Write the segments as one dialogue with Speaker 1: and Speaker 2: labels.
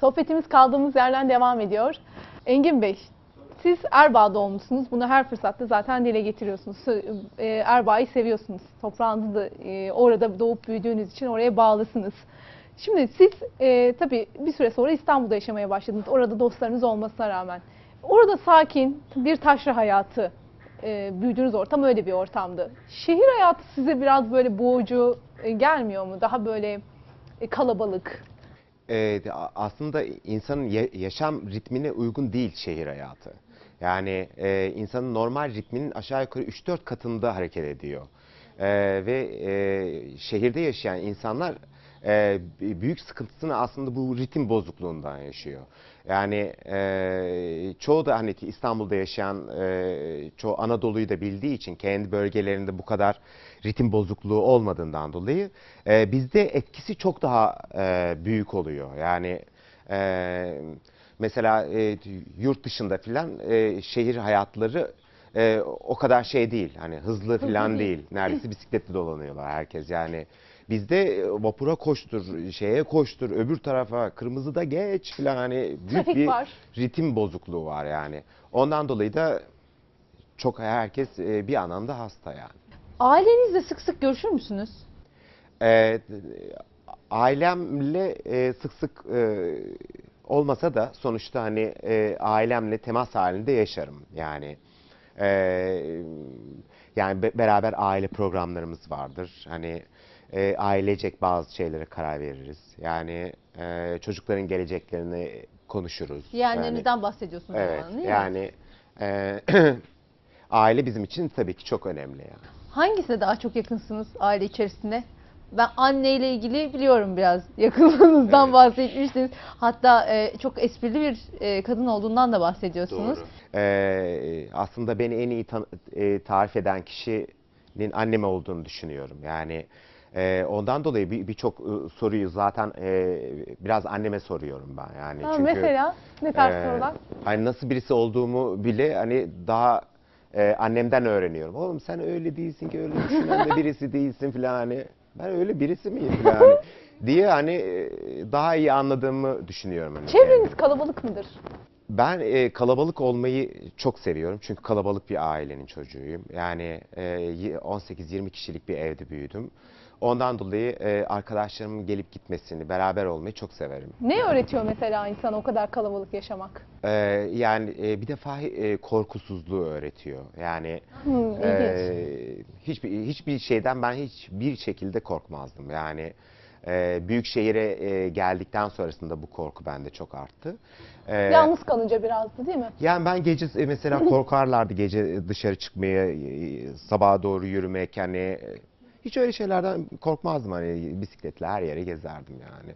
Speaker 1: Sohbetimiz kaldığımız yerden devam ediyor. Engin Bey, siz Erbağ doğmuşsunuz. Bunu her fırsatta zaten dile getiriyorsunuz. E, Erbaa'yı seviyorsunuz. Toprağınızı e, orada doğup büyüdüğünüz için oraya bağlısınız. Şimdi siz e, tabii bir süre sonra İstanbul'da yaşamaya başladınız. Orada dostlarınız olmasına rağmen. Orada sakin bir taşra hayatı, e, büyüdüğünüz ortam öyle bir ortamdı. Şehir hayatı size biraz böyle boğucu e, gelmiyor mu? Daha böyle e, kalabalık.
Speaker 2: A- aslında insanın ya- yaşam ritmine uygun değil şehir hayatı. Yani e, insanın normal ritminin aşağı yukarı 3-4 katında hareket ediyor. Ee, ve e, şehirde yaşayan insanlar e, büyük sıkıntısını aslında bu ritim bozukluğundan yaşıyor. Yani e, çoğu da hani İstanbul'da yaşayan e, çoğu Anadolu'yu da bildiği için kendi bölgelerinde bu kadar ritim bozukluğu olmadığından dolayı e, bizde etkisi çok daha e, büyük oluyor. Yani e, mesela e, yurt dışında filan e, şehir hayatları e, o kadar şey değil. Hani hızlı filan
Speaker 1: değil.
Speaker 2: değil. Neredeyse bisikletli dolanıyorlar herkes. Yani bizde e, vapura koştur, şeye koştur, öbür tarafa kırmızıda geç filan hani büyük
Speaker 1: Trafik
Speaker 2: bir
Speaker 1: var.
Speaker 2: ritim bozukluğu var yani. Ondan dolayı da çok herkes e, bir anlamda hasta yani.
Speaker 3: Ailenizle sık sık görüşür müsünüz?
Speaker 2: Ee, ailemle e, sık sık e, olmasa da sonuçta hani e, ailemle temas halinde yaşarım yani. E, yani be- beraber aile programlarımız vardır. Hani e, ailecek bazı şeylere karar veririz. Yani e, çocukların geleceklerini konuşuruz.
Speaker 3: Yeğenlerinizden bahsediyorsunuz o
Speaker 2: Evet.
Speaker 3: zaman değil mi?
Speaker 2: Yani e, aile bizim için tabii ki çok önemli yani.
Speaker 3: Hangisine daha çok yakınsınız aile içerisinde? Ben anneyle ilgili biliyorum biraz yakınlığınızdan
Speaker 2: Evet.
Speaker 3: bahsetmiştiniz. Hatta e, çok esprili bir e, kadın olduğundan da bahsediyorsunuz.
Speaker 2: Ee, aslında beni en iyi e, tarif eden kişinin annem olduğunu düşünüyorum. Yani e, ondan dolayı bir- birçok e, soruyu zaten e, biraz anneme soruyorum ben. Yani
Speaker 1: Ha,
Speaker 2: çünkü
Speaker 1: mesela ne tarz
Speaker 2: e,
Speaker 1: sorular?
Speaker 2: Hani nasıl birisi olduğumu bile hani daha e, annemden öğreniyorum. Oğlum sen öyle değilsin ki öyle düşünen de birisi değilsin filan hani. Ben öyle birisi miyim filan hani diye hani e, daha iyi anladığımı düşünüyorum. Hani
Speaker 1: Çevreniz kalabalık mıdır?
Speaker 2: ben e, kalabalık olmayı çok seviyorum çünkü kalabalık bir ailenin çocuğuyum. Yani e, y- 18-20 kişilik bir evde büyüdüm. Ondan dolayı e, arkadaşlarımın gelip gitmesini, beraber olmayı çok severim.
Speaker 1: Ne öğretiyor mesela insana o kadar kalabalık yaşamak?
Speaker 2: E, yani e, bir defa e, korkusuzluğu öğretiyor. Yani
Speaker 1: Hmm,
Speaker 2: e, hiçbir hiçbir şeyden ben hiçbir şekilde korkmazdım. Yani e, büyük şehire e, geldikten sonrasında bu korku bende çok arttı. E,
Speaker 1: Yalnız kalınca birazdı değil mi?
Speaker 2: Yani ben gece e, mesela korkarlardı gece dışarı çıkmaya, e, sabaha doğru yürümek e, hiç öyle şeylerden korkmazdım hani bisikletle her yere gezerdim yani.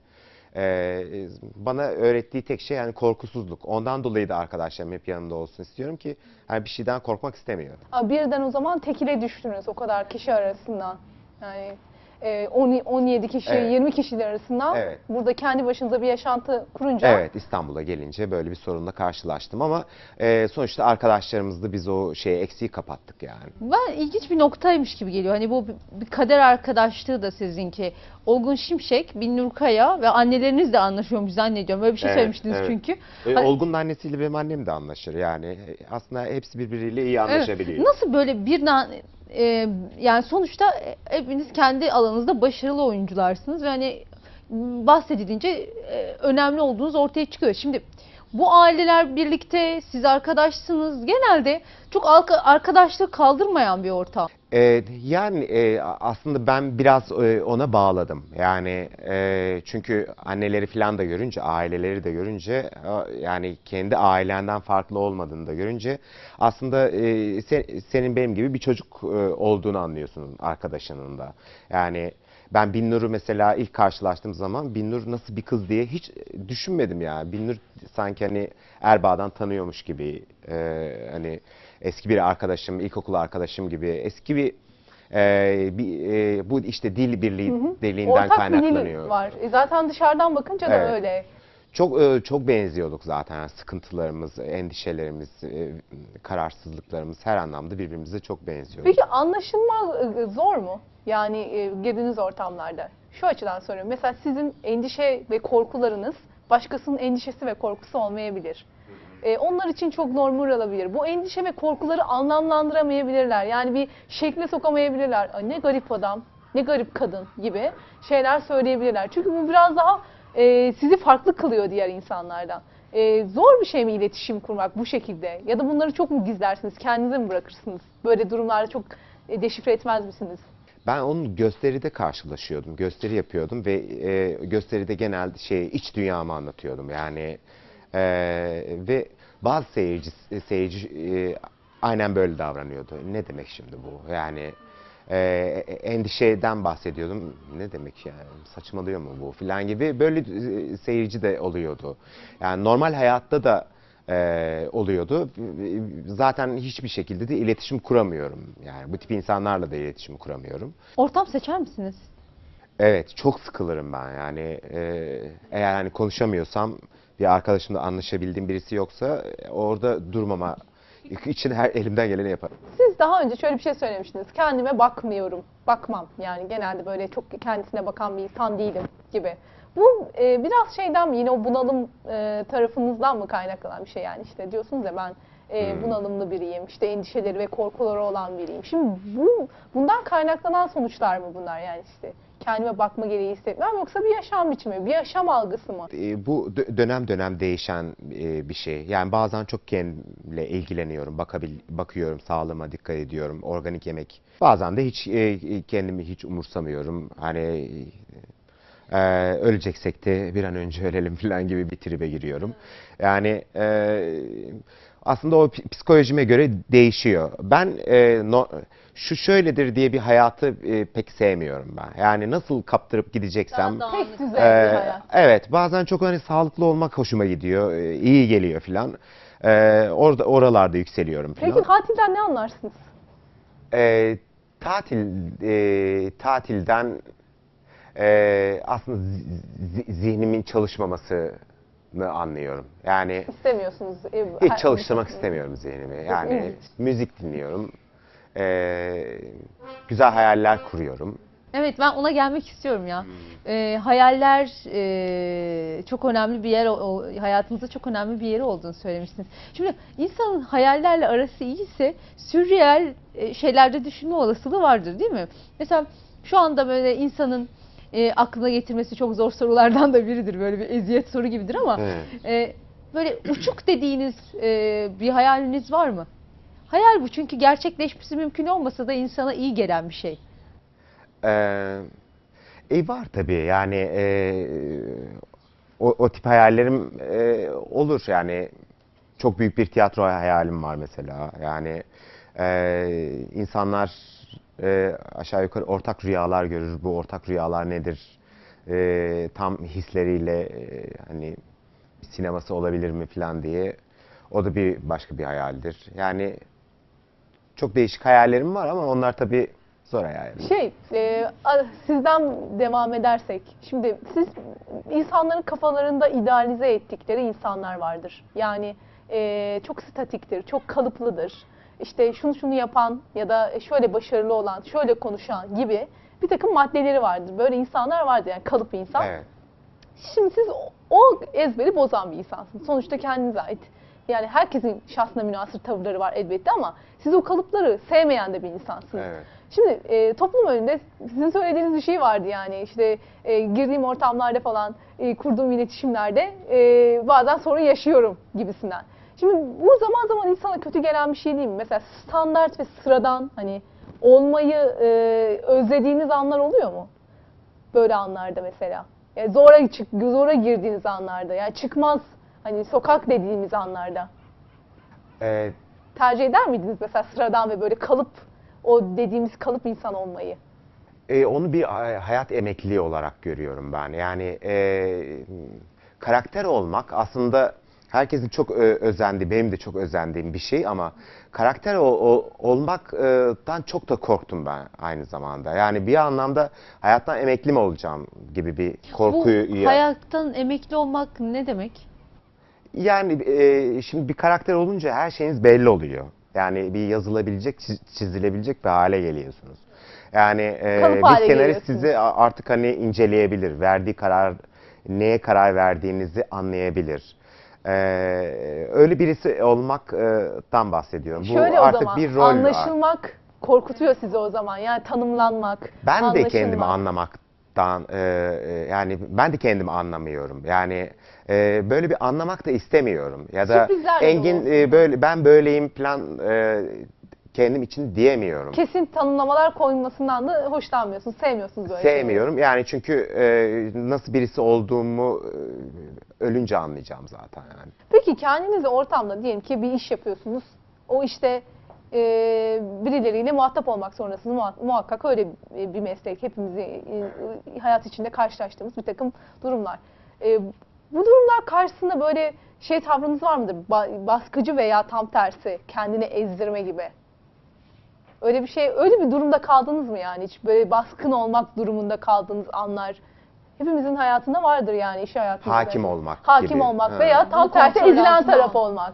Speaker 2: Ee, bana öğrettiği tek şey yani korkusuzluk. Ondan dolayı da arkadaşlarım hep yanımda olsun istiyorum ki hani bir şeyden korkmak istemiyorum.
Speaker 1: Aa, Birden o zaman tekile düştünüz o kadar kişi arasından. Yani e, 10 17 kişi,
Speaker 2: Evet.
Speaker 1: 20 kişiler arasından
Speaker 2: Evet.
Speaker 1: burada kendi başınıza bir yaşantı kurunca
Speaker 2: Evet İstanbul'a gelince böyle bir sorunla karşılaştım ama e, sonuçta arkadaşlarımızla biz o şeyi eksiği kapattık yani.
Speaker 3: Ben ilginç bir noktaymış gibi geliyor. Hani bu bir- kader arkadaşlığı da sizinki. Olgun Şimşek, Binnur Kaya ve anneleriniz de anlaşıyormuş zannediyorum. Böyle bir şey
Speaker 2: Evet,
Speaker 3: söylemiştiniz
Speaker 2: evet.
Speaker 3: çünkü.
Speaker 2: E,
Speaker 3: Hani-
Speaker 2: Olgun'un annesiyle benim annem de anlaşır yani. E, Aslında hepsi birbiriyle iyi
Speaker 3: Evet.
Speaker 2: anlaşabiliyor.
Speaker 3: Nasıl böyle birden e, yani sonuçta hepiniz kendi alanınızda başarılı oyuncularsınız ve hani bahsedilince e, önemli olduğunuz ortaya çıkıyor. Şimdi bu aileler birlikte siz arkadaşsınız. Genelde çok arka- arkadaşlığı kaldırmayan bir ortam.
Speaker 2: E, yani e, aslında ben biraz e, ona bağladım. Yani e, çünkü anneleri falan da görünce, aileleri de görünce yani kendi ailenden farklı olmadığını da görünce aslında e, se- senin benim gibi bir çocuk e, olduğunu anlıyorsun arkadaşının da. Yani ben Binnur'u mesela ilk karşılaştığım zaman Binnur nasıl bir kız diye hiç düşünmedim ya. Binnur sanki hani Erbaa'dan tanıyormuş gibi e, hani eski bir arkadaşım, ilkokul arkadaşım gibi eski bir e, bir, e, bu işte dil birliği deliğinden
Speaker 1: ortak
Speaker 2: kaynaklanıyor.
Speaker 1: dili var. E, zaten dışarıdan bakınca da
Speaker 2: Evet.
Speaker 1: öyle.
Speaker 2: Çok e, çok benziyorduk zaten. Sıkıntılarımız, endişelerimiz, e, kararsızlıklarımız her anlamda birbirimize çok benziyordu.
Speaker 1: Peki anlaşılma e, zor mu? Yani e, girdiğiniz ortamlarda. Şu açıdan soruyorum. Mesela sizin endişe ve korkularınız başkasının endişesi ve korkusu olmayabilir. E, onlar için çok normal olabilir. Bu endişe ve korkuları anlamlandıramayabilirler. Yani bir şekle sokamayabilirler. Ay, ne garip adam, ne garip kadın gibi şeyler söyleyebilirler. Çünkü bu biraz daha e, sizi farklı kılıyor diğer insanlardan. E, zor bir şey mi iletişim kurmak bu şekilde? Ya da bunları çok mu gizlersiniz? Kendinize mi bırakırsınız? Böyle durumlarda çok e, deşifre etmez misiniz?
Speaker 2: Ben onun gösteride karşılaşıyordum. Gösteri yapıyordum ve e, gösteride genelde şey iç dünyamı anlatıyordum. Yani e, ve bazı seyirci seyirci e, aynen böyle davranıyordu. Ne demek şimdi bu? Yani e, endişeden bahsediyordum. Ne demek yani? Saçmalıyor mu bu filan gibi böyle e, seyirci de oluyordu. Yani normal hayatta da e, oluyordu. Zaten hiçbir şekilde de iletişim kuramıyorum. Yani bu tip insanlarla da iletişim kuramıyorum.
Speaker 3: Ortam seçer misiniz?
Speaker 2: Evet, çok sıkılırım ben yani. e, eğer hani konuşamıyorsam, bir arkadaşımla anlaşabildiğim birisi yoksa e, orada durmama için her elimden geleni yaparım.
Speaker 1: Siz daha önce şöyle bir şey söylemiştiniz. Kendime bakmıyorum, bakmam. Yani genelde böyle çok kendisine bakan bir insan değilim gibi. Bu e, biraz şeyden mi yine o bunalım e, tarafınızdan mı kaynaklanan bir şey yani işte diyorsunuz ya ben e,
Speaker 2: Hmm.
Speaker 1: bunalımlı biriyim, işte endişeleri ve korkuları olan biriyim. Şimdi bu bundan kaynaklanan sonuçlar mı bunlar yani işte kendime bakma gereği hissetmem yoksa bir yaşam biçimi, bir yaşam algısı mı?
Speaker 2: E, bu dö- dönem dönem değişen e, bir şey. Yani bazen çok kendimle ilgileniyorum, bakabil bakıyorum, sağlığıma dikkat ediyorum, organik yemek. Bazen de hiç e, kendimi hiç umursamıyorum. Hani e, öleceksek de bir an önce ölelim falan gibi bir tribe giriyorum. Yani e, aslında o psikolojime göre değişiyor. Ben e, no- şu şöyledir diye bir hayatı e, pek sevmiyorum ben. Yani nasıl kaptırıp gideceksem
Speaker 1: Tek düzey
Speaker 2: ee,
Speaker 1: bir hayat.
Speaker 2: Evet, bazen çok hani sağlıklı olmak hoşuma gidiyor, ee, iyi geliyor filan. Ee, orada oralarda yükseliyorum filan.
Speaker 1: Peki tatilden ne anlarsınız?
Speaker 2: Ee, tatil e, tatilden e, aslında zi- zi- zihnimin çalışmamasını anlıyorum. Yani
Speaker 1: İstemiyorsunuz. e,
Speaker 2: hiç çalıştırmak istemiyorum zihnimi. Yani müzik dinliyorum, ee, güzel hayaller kuruyorum.
Speaker 3: Evet ben ona gelmek istiyorum ya. Ee, hayaller e, çok önemli bir yer, o- o, hayatımızda çok önemli bir yeri olduğunu söylemiştiniz. Şimdi insanın hayallerle arası iyiyse sürreel e, şeylerde düşünme olasılığı vardır değil mi? Mesela şu anda böyle insanın e, aklına getirmesi çok zor sorulardan da biridir. Böyle bir eziyet soru gibidir ama
Speaker 2: Evet.
Speaker 3: e, böyle uçuk dediğiniz e, bir hayaliniz var mı? Hayal bu çünkü gerçekleşmesi mümkün olmasa da insana iyi gelen bir şey.
Speaker 2: Ee, e var tabii yani e, o, o tip hayallerim e, olur yani çok büyük bir tiyatro hayalim var mesela yani e, insanlar e, aşağı yukarı ortak rüyalar görür bu ortak rüyalar nedir E, tam hisleriyle e, hani sineması olabilir mi falan diye o da bir başka bir hayaldir yani çok değişik hayallerim var ama onlar tabii zor hayaller.
Speaker 1: Şey, e, sizden devam edersek, şimdi siz insanların kafalarında idealize ettikleri insanlar vardır. Yani e, çok statiktir, çok kalıplıdır. İşte şunu şunu yapan ya da şöyle başarılı olan, şöyle konuşan gibi bir takım maddeleri vardır. Böyle insanlar vardır yani kalıp insan.
Speaker 2: Evet.
Speaker 1: Şimdi siz o- o ezberi bozan bir insansınız. Sonuçta kendinize ait. Yani herkesin şahsına münasır tavırları var elbette ama siz o kalıpları sevmeyen de bir insansınız.
Speaker 2: Evet.
Speaker 1: Şimdi e, toplum önünde sizin söylediğiniz bir şey vardı yani işte e, girdiğim ortamlarda falan e, kurduğum iletişimlerde e, bazen sorun yaşıyorum gibisinden. Şimdi bu zaman zaman insana kötü gelen bir şey değil mi? Mesela standart ve sıradan hani olmayı e, özlediğiniz anlar oluyor mu? Böyle anlarda mesela. Yani zora çık, zora girdiğiniz anlarda. Yani çıkmaz hani sokak dediğimiz anlarda.
Speaker 2: Ee,
Speaker 1: Tercih eder miydiniz mesela sıradan ve böyle kalıp o dediğimiz kalıp insan olmayı?
Speaker 2: e, onu bir e, hayat emekliliği olarak görüyorum ben. Yani e, karakter olmak aslında herkesin çok ö- özendiği, benim de çok özendiğim bir şey ama karakter o, o- olmaktan çok da korktum ben aynı zamanda. Yani bir anlamda hayattan emekli mi olacağım gibi bir korkuyu...
Speaker 3: Bu hayattan emekli olmak ne demek?
Speaker 2: Yani e, şimdi bir karakter olunca her şeyiniz belli oluyor. Yani bir yazılabilecek, çiz- çizilebilecek bir hale geliyorsunuz. Yani e, bir senarist sizi artık hani inceleyebilir. Verdiği karar neye karar verdiğinizi anlayabilir. Ee, öyle birisi olmaktan bahsediyorum. Bu
Speaker 1: Şöyle o
Speaker 2: artık
Speaker 1: zaman
Speaker 2: bir rol var.
Speaker 1: anlaşılmak korkutuyor sizi o zaman. Yani tanımlanmak,
Speaker 2: Ben de
Speaker 1: anlaşılmak.
Speaker 2: kendimi anlamaktan e, e, yani ben de kendimi anlamıyorum. Yani e, böyle bir anlamak da istemiyorum. Ya da
Speaker 1: Sürprizlerle
Speaker 2: Engin e, böyle ben böyleyim plan e, kendim için diyemiyorum.
Speaker 1: Kesin tanımlamalar koyulmasından da hoşlanmıyorsunuz, sevmiyorsunuz böyle şeyleri.
Speaker 2: Sevmiyorum. Yani çünkü e, nasıl birisi olduğumu e, ölünce anlayacağım zaten yani.
Speaker 1: Peki kendinizi ortamda diyelim ki bir iş yapıyorsunuz. O işte e, birileriyle muhatap olmak. Muha- Muhakkak öyle bir meslek. Hepimizi e, hayat içinde karşılaştığımız bir takım durumlar. E, bu durumlar karşısında böyle şey tavrınız var mıdır? Ba- baskıcı veya tam tersi kendini ezdirme gibi. Öyle bir şey, öyle bir durumda kaldınız mı yani? Hiç böyle baskın olmak durumunda kaldığınız anlar hepimizin hayatında vardır yani iş hayatında.
Speaker 2: Hakim olmak
Speaker 1: Hakim
Speaker 2: gibi.
Speaker 1: olmak
Speaker 2: Ha.
Speaker 1: veya tam
Speaker 3: Bunu
Speaker 1: tersi
Speaker 3: kontrol
Speaker 1: ezilen
Speaker 3: altına
Speaker 1: taraf
Speaker 3: al.
Speaker 1: olmak.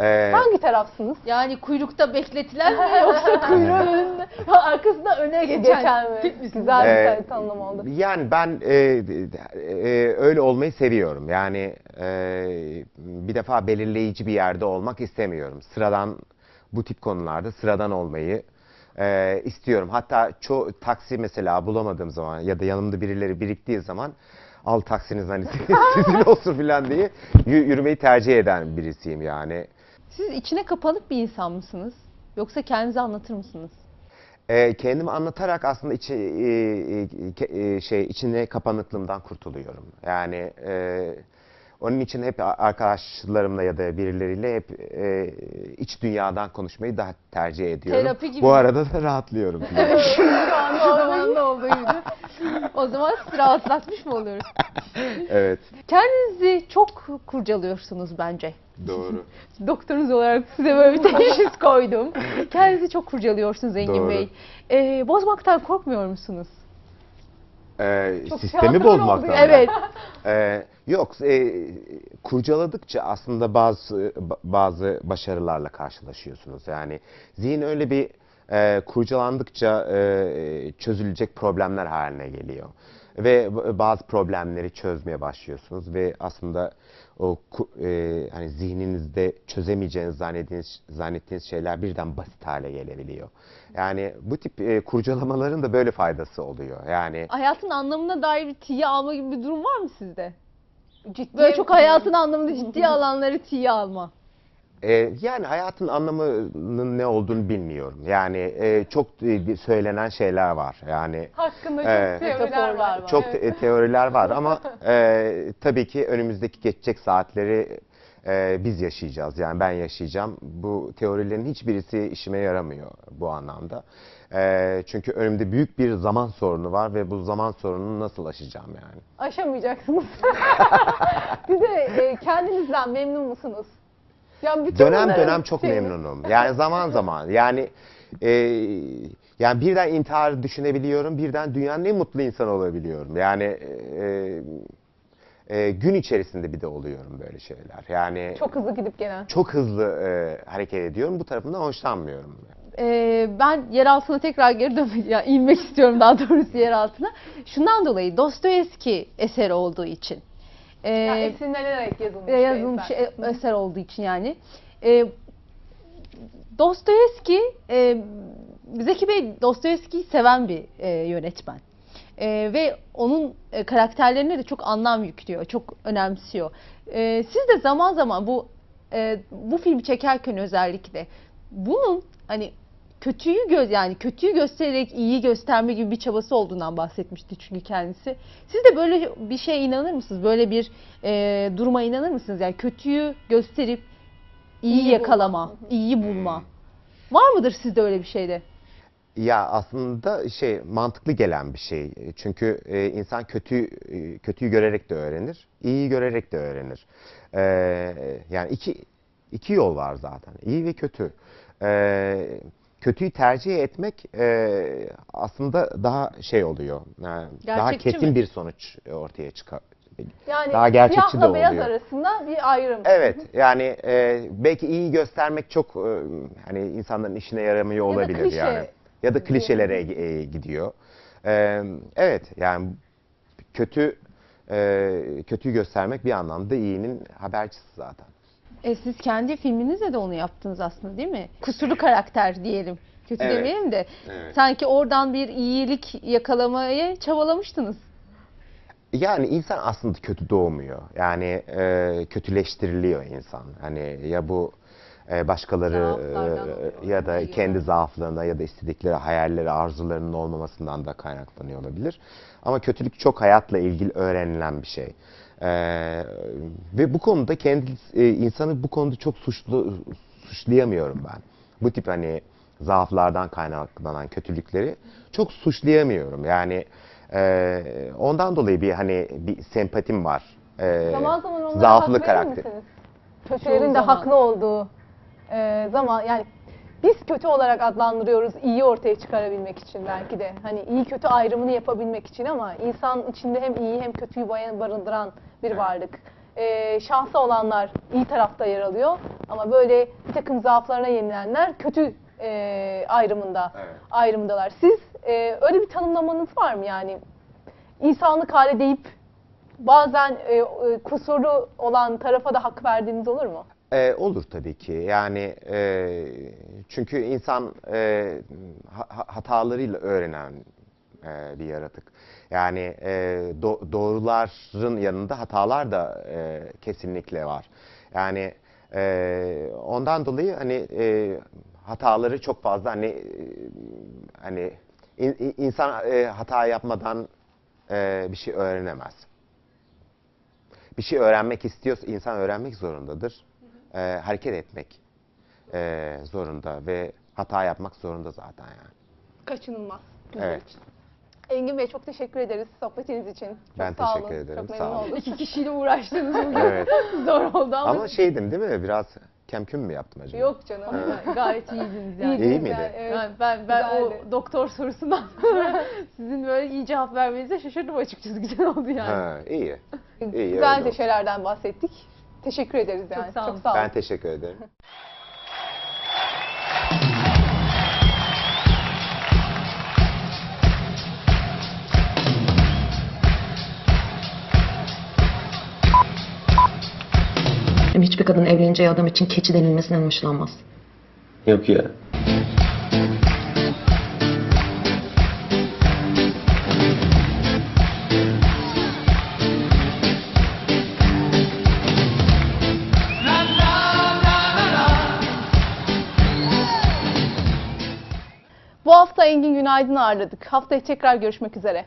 Speaker 2: E,
Speaker 1: Hangi tarafsınız?
Speaker 3: Yani kuyrukta bekletilen mi yoksa kuyruğun önünde, arkasında öne geçen,
Speaker 1: Geçen mi?
Speaker 3: tip misin?
Speaker 1: Güzel bir
Speaker 2: Ee,
Speaker 1: tanım oldu.
Speaker 2: Yani ben e, e, öyle olmayı seviyorum. Yani e, bir defa belirleyici bir yerde olmak istemiyorum. Sıradan bu tip konularda sıradan olmayı e, istiyorum. Hatta çoğu taksi mesela bulamadığım zaman ya da yanımda birileri biriktiği zaman al taksiniz hani sizin olsun falan diye yü- yürümeyi tercih eden birisiyim yani.
Speaker 3: Siz içine kapanık bir insan mısınız? Yoksa kendinizi anlatır mısınız?
Speaker 2: E, kendimi anlatarak aslında içi, e, e, e, şey içine kapanıklığımdan kurtuluyorum. Yani e, onun için hep arkadaşlarımla ya da birileriyle hep e, iç dünyadan konuşmayı daha tercih ediyorum.
Speaker 3: Terapi gibi
Speaker 2: Bu arada da rahatlıyorum.
Speaker 3: Şu zamanda olduğu gibi. O zaman rahatlatmış mı oluyoruz?
Speaker 2: evet,
Speaker 3: Kendinizi çok kurcalıyorsunuz bence.
Speaker 2: doğru.
Speaker 3: Doktorunuz olarak size böyle bir teşhis koydum. Kendinizi çok kurcalıyorsunuz Engin
Speaker 2: Doğru.
Speaker 3: Bey. Ee, bozmaktan korkmuyor musunuz?
Speaker 2: E,
Speaker 1: Çok
Speaker 2: sistemi
Speaker 1: yani.
Speaker 3: Evet.
Speaker 2: Ee, yok, e, kurcaladıkça aslında bazı bazı başarılarla karşılaşıyorsunuz. Yani zihin öyle bir e, kurcalandıkça e, çözülecek problemler haline geliyor. Ve bazı problemleri çözmeye başlıyorsunuz ve aslında o e, hani zihninizde çözemeyeceğiniz zannettiğiniz, zannettiğiniz şeyler birden basit hale gelebiliyor. Yani bu tip e, kurcalamaların da böyle faydası oluyor. Yani
Speaker 3: Hayatın anlamına dair bir tiye alma gibi bir durum var mı sizde?
Speaker 1: Ciddi
Speaker 3: Böyle çok hayatın anlamında ciddiye alanları tiye alma.
Speaker 2: Ee, yani hayatın anlamının ne olduğunu bilmiyorum. Yani e, çok e, söylenen şeyler var. Yani
Speaker 1: hakkında
Speaker 2: Evet.
Speaker 1: çok teoriler var.
Speaker 3: var.
Speaker 2: çok
Speaker 1: Evet.
Speaker 2: te- teoriler var ama e, tabii ki önümüzdeki geçecek saatleri e, biz yaşayacağız. Yani ben yaşayacağım. Bu teorilerin hiçbirisi işime yaramıyor bu anlamda. E, çünkü önümde büyük bir zaman sorunu var ve bu zaman sorununu nasıl aşacağım yani?
Speaker 1: Aşamayacaksınız. Bize e, kendinizden memnun musunuz? Yani bütün
Speaker 2: Dönem
Speaker 1: bunların
Speaker 2: dönem çok
Speaker 1: şeyini-
Speaker 2: memnunum. Yani zaman zaman. Yani e, yani birden intihar düşünebiliyorum, birden dünyanın en mutlu insanı olabiliyorum. Yani e, e, gün içerisinde bir de oluyorum böyle şeyler. Yani çok,
Speaker 1: Çok hızlı gidip gelen.
Speaker 2: hızlı e, hareket ediyorum. Bu tarafından hoşlanmıyorum.
Speaker 3: Ee, ben yer altına tekrar geri dönmek, yani inmek istiyorum daha doğrusu yer altına. Şundan dolayı Dostoyevski eseri olduğu için. Ee,
Speaker 1: Yani esinlenerek yazılmış.
Speaker 3: e, yazılmış
Speaker 1: eser.
Speaker 3: e- eser olduğu için yani. E, Dostoyevski, e, Zeki Bey Dostoyevski'yi seven bir e, yönetmen. E, ve onun e, karakterlerine de çok anlam yüklüyor, çok önemsiyor. E, siz de zaman zaman bu e, bu filmi çekerken özellikle bunun hani kötüyü göz yani kötüyü göstererek iyiyi gösterme gibi bir çabası olduğundan bahsetmişti çünkü kendisi. Siz de böyle bir şeye inanır mısınız? Böyle bir e, duruma inanır mısınız? Yani kötüyü gösterip iyi
Speaker 1: İyiyi
Speaker 3: yakalama,
Speaker 1: bulma.
Speaker 3: iyiyi bulma. Var mıdır sizde öyle bir şeyde?
Speaker 2: Ya aslında şey mantıklı gelen bir şey. Çünkü e, insan kötü e, kötüyü görerek de öğrenir, iyiyi görerek de öğrenir. E, yani iki iki yol var zaten. iyi ve kötü. E, kötüyü tercih etmek e, aslında daha şey oluyor. e, daha
Speaker 3: Gerçekçi
Speaker 2: kesin
Speaker 3: mi?
Speaker 2: bir sonuç ortaya çıkar.
Speaker 1: Yani
Speaker 2: Daha gerçekçi
Speaker 1: siyahla
Speaker 2: de
Speaker 1: beyaz
Speaker 2: oluyor.
Speaker 1: arasında bir ayrım.
Speaker 2: Evet yani e, belki iyi göstermek çok e, hani insanların işine yaramıyor
Speaker 1: da
Speaker 2: olabilir
Speaker 1: klişe
Speaker 2: yani. Ya da klişelere e, gidiyor. E, evet yani kötü e, kötüyü göstermek bir anlamda iyinin habercisi zaten.
Speaker 3: E, siz kendi filminizle de onu yaptınız aslında değil mi? Kusurlu karakter diyelim. Kötü
Speaker 2: Evet.
Speaker 3: demeyelim de.
Speaker 2: Evet.
Speaker 3: Sanki oradan bir iyilik yakalamaya çabalamıştınız.
Speaker 2: Yani insan aslında kötü doğmuyor. Yani e, kötüleştiriliyor insan. Hani ya bu e, başkaları
Speaker 1: Zaaflardan
Speaker 2: e,
Speaker 1: oluyor,
Speaker 2: ya da
Speaker 1: geliyor.
Speaker 2: kendi zaaflarına ya da istedikleri hayalleri, arzularının olmamasından da kaynaklanıyor olabilir. Ama kötülük çok hayatla ilgili öğrenilen bir şey. E, ve bu konuda kendi e, insanı bu konuda çok suçlu suçlayamıyorum ben. Bu tip hani zaaflardan kaynaklanan kötülükleri çok suçlayamıyorum. Yani e, ondan dolayı bir hani bir sempatim var. E,
Speaker 1: Zaman zaman onlara
Speaker 2: zaaflı
Speaker 1: hak verir
Speaker 2: karakter.
Speaker 1: misiniz? Kötülerin de
Speaker 3: zaman.
Speaker 1: haklı olduğu e, zaman yani biz kötü olarak adlandırıyoruz iyi ortaya çıkarabilmek için belki de. Hani iyi kötü ayrımını yapabilmek için ama insan içinde hem iyi hem kötüyü barındıran bir varlık. E, şanslı olanlar iyi tarafta yer alıyor ama böyle bir takım zaaflarına yenilenler kötü e, ayrımında
Speaker 2: Evet.
Speaker 1: ayrımdalar. Siz e, öyle bir tanımlamanız var mı yani? İnsanlık hali deyip bazen e, e, kusurlu olan tarafa da hak verdiğiniz olur mu?
Speaker 2: E, olur tabii ki. Yani e, çünkü insan e, ha- ha- hatalarıyla öğrenen e, bir yaratık. Yani e, do- doğruların yanında hatalar da e, kesinlikle var. Yani e, ondan dolayı hani e, hataları çok fazla hani e, hani in- insan e, hata yapmadan e, bir şey öğrenemez. Bir şey öğrenmek istiyorsa insan öğrenmek zorundadır. E, hareket etmek e, zorunda ve hata yapmak zorunda zaten yani.
Speaker 1: Kaçınılmaz. bizim
Speaker 2: Evet.
Speaker 1: Engin Bey çok teşekkür ederiz sohbetiniz için. Çok
Speaker 2: Ben
Speaker 1: sağ
Speaker 2: teşekkür
Speaker 1: olun.
Speaker 2: ederim,
Speaker 1: Çok
Speaker 2: sağ
Speaker 1: memnun
Speaker 2: olun.
Speaker 1: olduk.
Speaker 3: İki kişiyle uğraştınız bugün.
Speaker 2: Evet.
Speaker 3: Zor oldu ama,
Speaker 2: Ama şeydim değil mi? Biraz kemküm mü yaptım acaba?
Speaker 1: Yok canım.
Speaker 3: gayet iyiydiniz yani.
Speaker 1: İyiydiniz
Speaker 2: İyi miydi?
Speaker 1: yani, evet.
Speaker 3: Yani ben ben
Speaker 1: Güzeldi.
Speaker 3: o doktor sorusundan sonra sizin böyle iyi cevap vermenize şaşırdım açıkçası. Güzel oldu yani.
Speaker 2: Ha, iyi. İyi,
Speaker 1: Güzel de şeylerden bahsettik. Teşekkür ederiz yani.
Speaker 3: sağ olun.
Speaker 1: Çok sağ olun.
Speaker 2: Ben teşekkür ederim.
Speaker 4: Hiçbir kadın evleneceği adam için keçi denilmesinden hoşlanmaz.
Speaker 5: Yok ya.
Speaker 1: Günaydın'ı ağırladık. Haftaya tekrar görüşmek üzere.